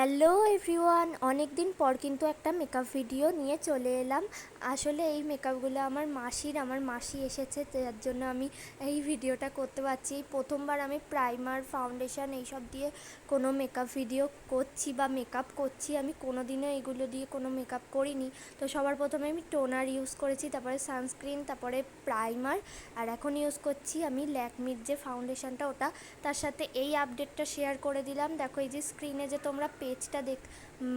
Hello everyone অনেক দিন পর কিন্তু একটা মেকআপ ভিডিও নিয়ে চলে এলাম। আসলে এই মেকআপগুলো আমার মাসির, আমার মাসি এসেছে যার জন্য আমি এই ভিডিওটা করতে পারছি। এই প্রথমবার আমি প্রাইমার ফাউন্ডেশন এইসব দিয়ে কোনো মেকআপ ভিডিও করছি বা মেকআপ করছি। আমি কোনো দিনও এগুলো দিয়ে কোনো মেকআপ করিনি। তো সবার প্রথমে আমি টোনার ইউজ করেছি, তারপরে সানস্ক্রিন তারপরে প্রাইমার আর এখন ইউজ করছি আমি ল্যাকমির যে ফাউন্ডেশনটা ওটা। তার সাথে এই আপডেটটা শেয়ার করে দিলাম। দেখো এই যে স্ক্রিনে যে তোমরা পেজটা দেখ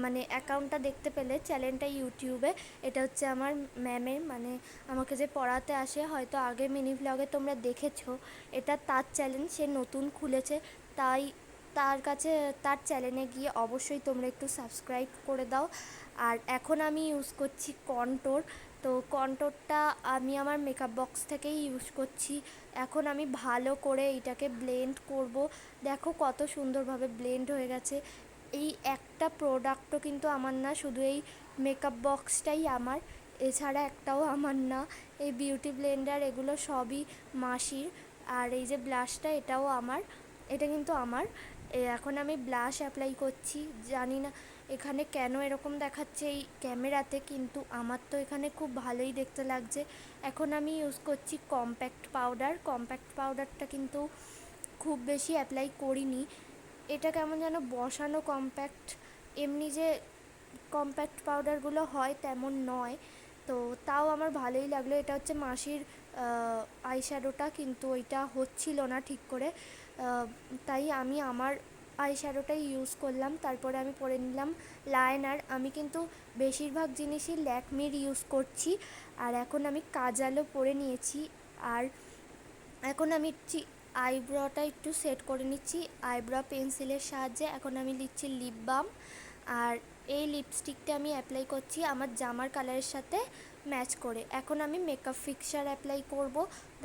মানে অ্যাকাউন্টটা দেখতে পেলে চ্যানেলটা ইউটিউবে এটা হচ্ছে আমার ম্যামের মানে আমাকে যে পড়াতে আসে, হয়তো আগে মিনি ব্লগে তোমরা দেখেছ। এটা তার চ্যানেল সে নতুন খুলেছে। তাই তার কাছে, তার চ্যানেলে গিয়ে অবশ্যই তোমরা একটু সাবস্ক্রাইব করে দাও। আর এখন আমি ইউজ করছি কন্টোর তো কন্টোরটা আমি আমার মেকআপ বক্স থেকেই ইউজ করছি। এখন আমি ভালো করে এটাকে ব্লেন্ড করব। দেখো কত সুন্দরভাবে ব্লেন্ড হয়ে গেছে। এই একটা প্রোডাক্টও কিন্তু আমার না, শুধু এই মেকআপ বক্সটাই আমার। এছাড়া একটাও আমার না, এই বিউটি ব্লেন্ডার এগুলো সবই মাসির। আর এই যে ব্লাশটা এটাও আমার। এটা কিন্তু আমার। এখন আমি ব্লাশ অ্যাপ্লাই করছি। জানি না এখানে কেন এরকম দেখাচ্ছে এই ক্যামেরাতে কিন্তু আমার তো এখানে খুব ভালোই দেখতে লাগছে। এখন আমি ইউজ করছি কম্প্যাক্ট পাউডার কম্প্যাক্ট পাউডারটা কিন্তু খুব বেশি অ্যাপ্লাই করিনি। এটা কেমন যেন বসানো কম্প্যাক্ট এমনি যে কম্প্যাক্ট পাউডারগুলো হয় তেমন নয়। তো তাও আমার ভালোই লাগল। এটা হচ্ছে মাসির আই শ্যাডোটা কিন্তু ওইটা হচ্ছিল না ঠিক করে। তাই আমি আমার আই শ্যাডোটাই ইউজ করলাম। তারপরে আমি পরে নিলাম লায়নার আমি কিন্তু বেশিরভাগ জিনিসই ল্যাকমির ইউজ করছি। আর এখন আমি কাজালও পরে নিয়েছি। আর এখন আমি আইব্রোটা একটু সেট করে নিচ্ছি। আইব্রো পেন্সিলের সাহায্যে এখন আমি লিখছি লিপ বাম। আর এই লিপস্টিকটা আমি অ্যাপ্লাই করছি আমার জামার কালারের সাথে ম্যাচ করে। এখন আমি মেকআপ ফিক্সার অ্যাপ্লাই করব।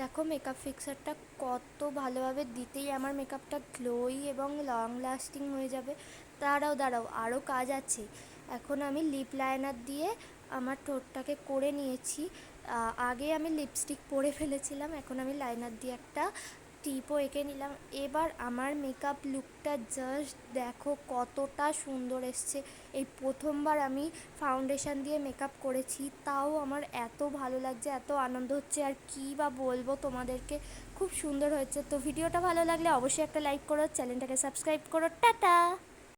দেখো মেকআপ ফিক্সারটা কত ভালোভাবে দিতেই আমার মেকআপটা গ্লোই এবং লং লাস্টিং হয়ে যাবে। দাঁড়াও দাঁড়াও আরও কাজ আছে। এখন আমি লিপ লাইনার দিয়ে আমার ঠোঁটটাকে করে নিয়েছি। আগে আমি লিপস্টিক পরে ফেলেছিলাম, এখন আমি লাইনার দিয়ে একটা টিপও এঁকে নিলাম। এবার আমার মেকআপ লুকটা জাস্ট দেখো কতটা সুন্দর এসছে। এই প্রথমবার আমি ফাউন্ডেশন দিয়ে মেকআপ করেছি, তাও আমার এত ভালো লাগছে, এত আনন্দ হচ্ছে, আর কী বা বলব তোমাদেরকে, খুব সুন্দর হয়েছে। তো ভিডিওটা ভালো লাগলে অবশ্যই একটা লাইক করো চ্যানেলটাকে সাবস্ক্রাইব করো, টাটা!